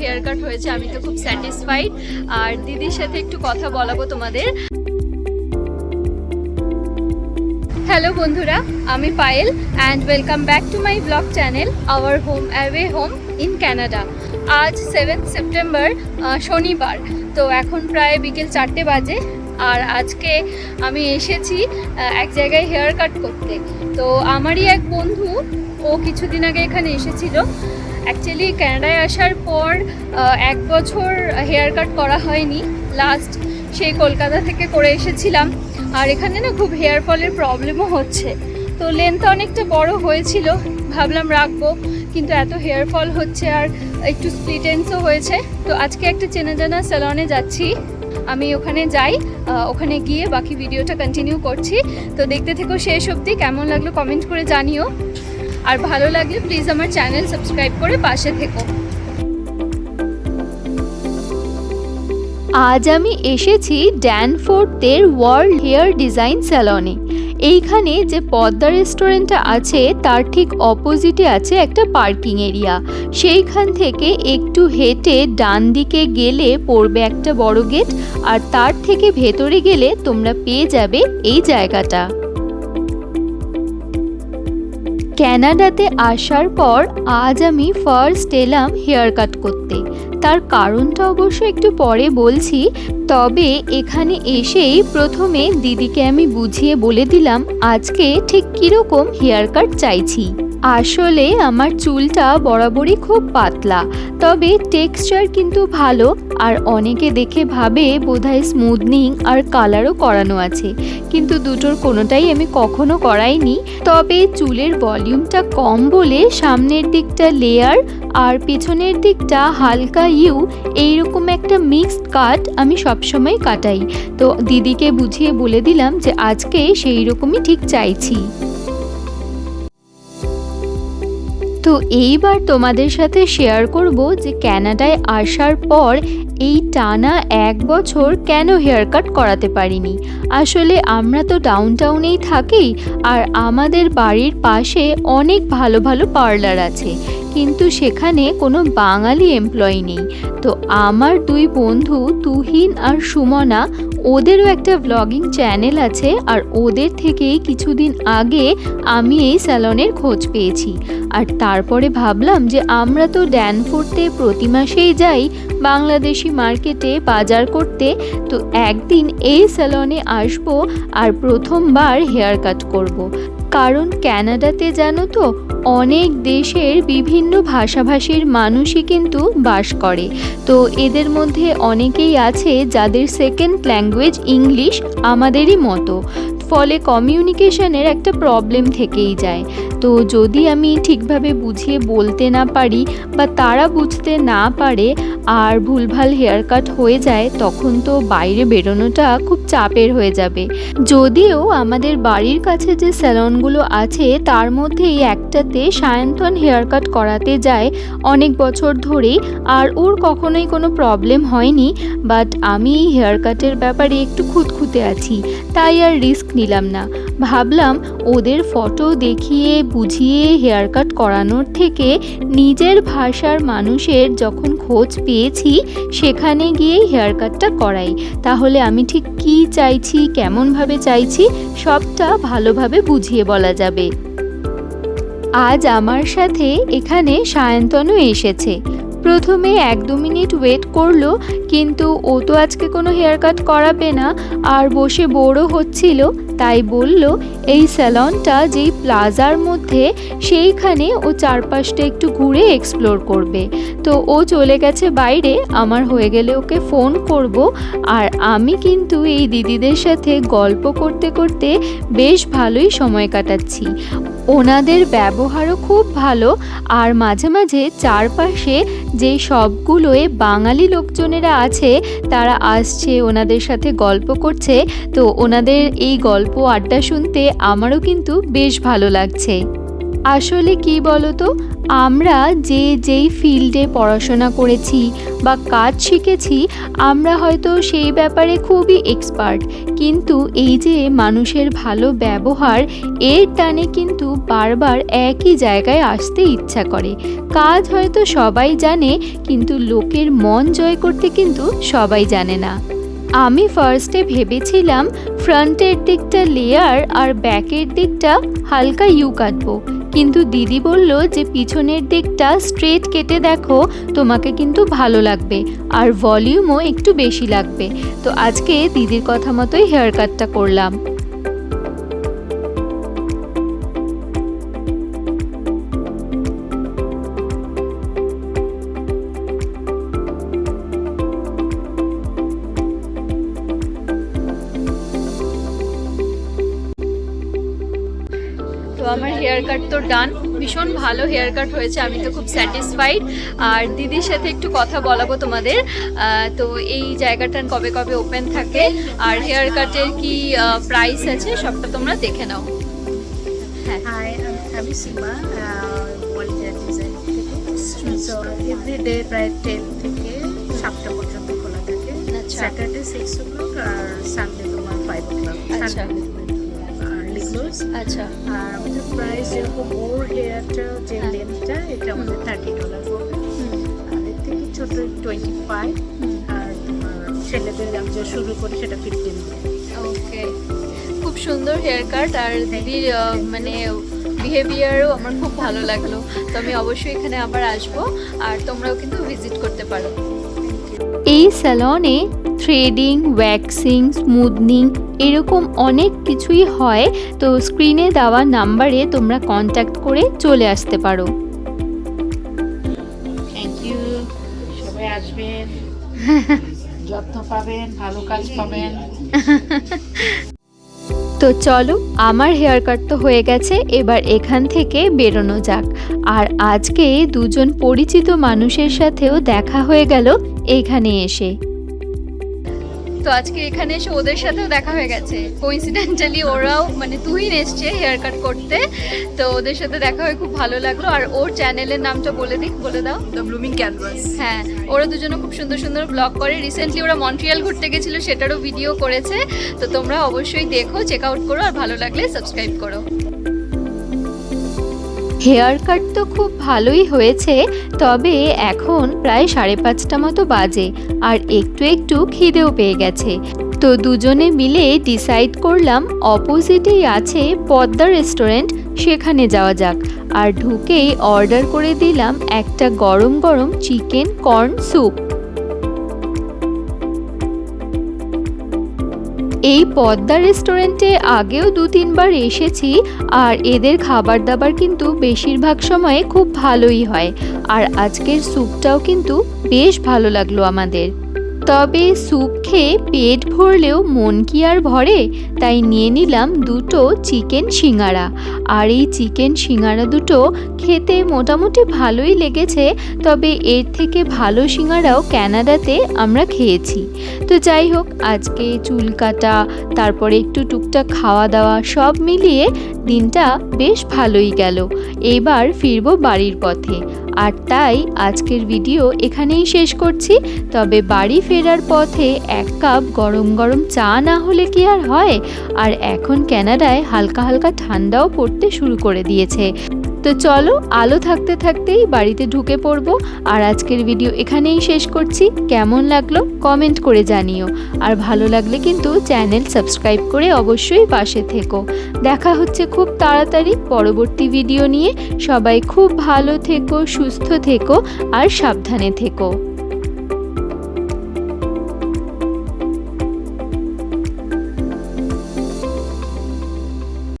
Hair cut হয়েছে, আমি তো খুব স্যাটিসফাইড আর দিদির সাথে একটু কথা বলাবো তোমাদের। হ্যালো বন্ধুরা, আমি Payel and welcome back to my blog channel our home away home in Canada আজ সেভেন্থ সেপ্টেম্বর শনিবার, তো এখন প্রায় বিকেল চারটে বাজে। আর আজকে আমি এসেছি এক জায়গায় হেয়ার কাট করতে। তো আমারই এক বন্ধু, ও কিছুদিন আগে এখানে এসেছিল। অ্যাকচুয়ালি ক্যানাডায় আসার পর এক বছর হেয়ার কাট করা হয়নি। লাস্ট সেই কলকাতা থেকে করে এসেছিলাম। আর এখানে না খুব হেয়ার ফলের প্রবলেমও হচ্ছে। তো লেন্থ অনেকটা বড় হয়েছিল। ভাবলাম রাখব, কিন্তু এত হেয়ার ফল হচ্ছে আর একটু স্প্লিটেন্সও হয়েছে। তো আজকে একটা চেনা জানা স্যালনে যাচ্ছি। আমি ওখানে যাই ওখানে গিয়ে বাকি ভিডিওটা কন্টিনিউ করছি। তো দেখতে থেকো শেষ অবধি। কেমন লাগল কমেন্ট করে জানিও। আর ভালো লাগলে প্লিজ আমার চ্যানেল সাবস্ক্রাইব করে পাশে থেকো। আজ আমি এসেছি ড্যানফোর্টের ওয়ার্ল্ড হেয়ার ডিজাইন স্যালনে। এইখানে যে পদ্মা রেস্টুরেন্টটা আছে, তার ঠিক অপোজিটে আছে একটা পার্কিং এরিয়া। সেইখান থেকে একটু হেঁটে ডান দিকে গেলে পড়বে একটা বড় গেট, আর তার থেকে ভেতরে গেলে তোমরা পেয়ে যাবে এই জায়গাটা। ক্যানাডাতে আসার পর আজ আমি ফার্স্ট এলাম হেয়ার কাট করতে। তার কারণটা অবশ্য একটু পরে বলছি, তবে এখানে এসেই প্রথমে দিদিকে আমি বুঝিয়ে বলে দিলাম, আজকে ঠিক কীরকম হেয়ার কাট চাইছি। আসলে আমার চুলটা বরাবরই খুব পাতলা, তবে টেক্সচার কিন্তু ভালো আর অনেকে দেখে ভাবে বোধহয় স্মুথনিং আর কালারও করানো আছে, কিন্তু দুটোর কোনোটাই আমি কখনো করাইনি, তবে চুলের ভলিউমটা কম বলে সামনের দিকটা লেয়ার আর পেছনের দিকটা হালকা ইউ এইরকম একটা মিক্সড কাট আমি সবসময় কাটাই। তো দিদিকে বুঝিয়ে বলে দিলাম যে আজকে সেই রকমই ঠিক চাইছি। তো এইবার তোমাদের সাথে শেয়ার করব যে ক্যানাডায় আসার পর এই টানা এক বছর কেন হেয়ার কাট করাতে পারিনি। আসলে আমরা তো ডাউন টাউনেই থাকি আর আমাদের বাড়ির পাশে অনেক ভালো ভালো পার্লার আছে, কিন্তু সেখানে কোনো বাঙালি এমপ্লয়ি নেই। তো আমার দুই বন্ধু তুহিন আর সুমনা, ওদেরও একটা ব্লগিং চ্যানেল আছে আর ওদের থেকেই কিছুদিন আগে আমি এই স্যালনের খোঁজ পেয়েছি। আর তারপরে ভাবলাম যে আমরা তো ড্যানফোর্টে প্রতি মাসেই যাই বাংলাদেশি মার্কেটে বাজার করতে, তো একদিন এই স্যালনে আসব আর প্রথমবার হেয়ার কাট করব। কারণ ক্যানাডাতে জানো তো, অনেক দেশের বিভিন্ন ভাষাভাষীর মানুষই কিন্তু বাস করে তো এদের মধ্যে অনেকেই আছে যাদের সেকেন্ড ল্যাঙ্গুয়েজ ইংলিশ আমাদেরই মতো ফলে কমিউনিকেশনের একটা প্রবলেম থেকেই যায়। তো যদি আমি ঠিকভাবে বুঝিয়ে বলতে না পারি বা তারা বুঝতে না পারে আর ভুলভাল হেয়ার কাট হয়ে যায়, তখন তো বাইরে বেরোনোটা খুব চাপের হয়ে যাবে। যদিও আমাদের বাড়ির কাছে যে স্যালনগুলো আছে, তার মধ্যেই একটাতে সায়ন্তন হেয়ার কাট করাতে যায় অনেক বছর ধরেই আর ওর কখনোই কোনো প্রবলেম হয়নি। বাট আমি এই হেয়ার কাটের ব্যাপারে একটু খুঁতখুঁতে আছি। তাই আর রিস্ক নিলাম না। ভাবলাম ওদের ফটো দেখিয়ে, বুঝিয়ে হেয়ার কাট করানোর থেকে নিজের ভাষার মানুষের যখন খোঁজ পেয়েছি, সেখানে গিয়েই হেয়ার কাটটা করাই। তাহলে আমি ঠিক কী চাইছি, কেমনভাবে চাইছি, সবটা ভালোভাবে বুঝিয়ে বলা যাবে। আজ আমার সাথে এখানে সায়ন্তনও এসেছে। প্রথমে এক দু মিনিট ওয়েট করল, কিন্তু ও তো আজকে কোনো হেয়ার কাট করাবে না, আর বসে বোরও হচ্ছিল, তাই বলল, এই স্যালনটা যেই প্লাজার মধ্যে, সেইখানে ও চারপাশটা একটু ঘুরে এক্সপ্লোর করবে। তো ও চলে গেছে বাইরে, আমার হয়ে গেলে ওকে ফোন করব, আর আমি কিন্তু এই দিদিদের সাথে গল্প করতে করতে বেশ ভালোই সময় কাটাচ্ছি। ওনাদের ব্যবহারও খুব ভালো আর মাঝে মাঝে চারপাশে যে সবগুলোয় বাঙালি লোকজনেরা আছে, তারা আসছে, ওনাদের সাথে গল্প করছে। তো ওনাদের এই গল্প আড্ডা শুনতে আমারও কিন্তু বেশ ভালো লাগছে। আসলে কি বলতো? আমরা যে যেই ফিল্ডে পড়াশোনা করেছি বা কাজ শিখেছি, আমরা হয়তো সেই ব্যাপারে খুবই এক্সপার্ট কিন্তু এই যে মানুষের ভালো ব্যবহার, এর টানে কিন্তু বারবার একই জায়গায় আসতে ইচ্ছা করে। কাজ হয়তো সবাই জানে, কিন্তু লোকের মন জয় করতে কিন্তু সবাই জানে না। আমি ফার্স্টে ভেবেছিলাম ফ্রন্টের দিকটা লেয়ার আর ব্যাকের দিকটা হালকা ইউ কাটবো। কিন্তু দিদি বলল যে পিছনের দিকটা স্ট্রেট কেটে দেখো, তোমাকে কিন্তু ভালো লাগবে, আর ভলিউমও একটু বেশি লাগবে। তো আজকে দিদির কথা মতোই হেয়ার কাটটা করলাম। হেয়ার কাট তো ডান ভীষণ ভালো হেয়ার কাট হয়েছে আমি তো খুব স্যাটিসফাইড আর দিদির সাথে একটু কথা বলাবো তোমাদের। তো এই জায়গাটা কবে কবে ওপেন থাকে আর হেয়ার কাটের কি প্রাইস আছে সবটা তোমরা দেখে নাও। হ্যাঁ Hi, I'm, I'm Sima, Volunteer Design থেকে। সো এভরিডে প্রায় টেন থেকে সাতটা পর্যন্ত খোলা থাকে। স্যাটারডে সিক্স ও ক্লক আর সানডে তোমার ফাইভ ও ক্লক আচ্ছা। আর্লি আচ্ছা। আর আমাদের প্রাইস যেরকম ওর হেয়ারটা যে হ্যাঁ। লেন্থটা এটা আমাদের থার্টি ডলার পড়বে আর এর থেকে ছোট টোয়েন্টি ফাইভ আর তোমার ছেলেদের যা শুরু করি সেটা ফিফটিন ওকে। খুব সুন্দর হেয়ার কাট আর দিদির মানে বিহেভিয়ারও আমার খুব ভালো লাগল। তো আমি অবশ্যই এখানে আবার আসব। আর তোমরাও কিন্তু ভিজিট করতে পারো। এই স্যালনে থ্রেডিং ওয়্যাক্সিং স্মুথনিং এরকম অনেক কিছুই হয়। তো স্ক্রিনে দেওয়া নাম্বারে তোমরা কন্ট্যাক্ট করে চলে আসতে পারো। থ্যাংক ইউ সবাই আসবেন। যত্ন পাবেন ভালো কাজ পাবেন। তো চলো আমার হেয়ার কাট তো হয়ে গেছে এবার এখান থেকে বেরোনো যাক। আর আজকে দুজন পরিচিত মানুষের সাথেও দেখা হয়ে গেল এইখানে এসে। তো আজকে এখানে এসে ওদের সাথেও দেখা হয়ে গেছে। কোইন্সিডেন্টালি ওরাও মানে তুহিন এসছে হেয়ার কাট করতে। তো ওদের সাথে দেখা হয়ে খুব ভালো লাগল। আর ওর চ্যানেলের নামটা বলে দিক বলে দাও। দ্য ব্লুমিং ক্যানভাস হ্যাঁ ওরা দুজনে খুব সুন্দর সুন্দর ব্লগ করে। রিসেন্টলি ওরা মন্ট্রিয়াল ঘুরতে গেছিল সেটারও ভিডিও করেছে। তো তোমরা অবশ্যই দেখো চেক আউট করো আর ভালো লাগলে সাবস্ক্রাইব করো। হেয়ার কাট তো খুব ভালোই হয়েছে, তবে এখন প্রায় সাড়ে পাঁচটা মতো বাজে আর একটু একটু খিদেও পেয়ে গেছে। তো দুজনে মিলে ডিসাইড করলাম অপোজিটেই আছে পদ্মা রেস্টুরেন্ট সেখানে যাওয়া যাক। আর ঢুকেই অর্ডার করে দিলাম একটা গরম গরম চিকেন কর্ন স্যুপ এই পদ্মা রেস্টুরেন্টে আগেও দু তিনবার এসেছি আর এদের খাবার দাবার কিন্তু বেশিরভাগ সময়ে খুব ভালোই হয়। আর আজকের স্যুপটাও কিন্তু বেশ ভালো লাগল আমাদের। তবে স্যুপ খেয়ে পেট ভরলেও মন কি আর ভরে? তাই নিয়ে নিলাম দুটো চিকেন সিঙ্গারা আর এই চিকেন সিঙ্গারা দুটো খেতে মোটামুটি ভালোই লেগেছে, তবে এর থেকে ভালো সিঙ্গারাও ক্যানাডাতে আমরা খেয়েছি। তো যাই হোক, আজকে চুল কাটা, তারপরে একটু টুকটাক খাওয়া দাওয়া সব মিলিয়ে দিনটা বেশ ভালোই গেল। এবার ফিরবো বাড়ির পথে। আর তাই আজকের ভিডিও এখানেই শেষ করছি। তবে বাড়ি ফেরার পথে এক কাপ গরম গরম চা না হলে কি আর হয়? আর এখন ক্যানাডায় হালকা হালকা ঠান্ডাও পড়তে শুরু করে দিয়েছে। তো চলো আলো থাকতে থাকতেই বাড়িতে ঢুকে পড়ব। আর আজকের ভিডিও এখানেই শেষ করছি। কেমন লাগল কমেন্ট করে জানিও। আর ভালো লাগলে কিন্তু চ্যানেল সাবস্ক্রাইব করে অবশ্যই পাশে থেকো। দেখা হচ্ছে খুব তাড়াতাড়ি পরবর্তী ভিডিও নিয়ে। সবাই খুব ভালো থেকো, সুস্থ থেকো, আর সাবধানে থেকো।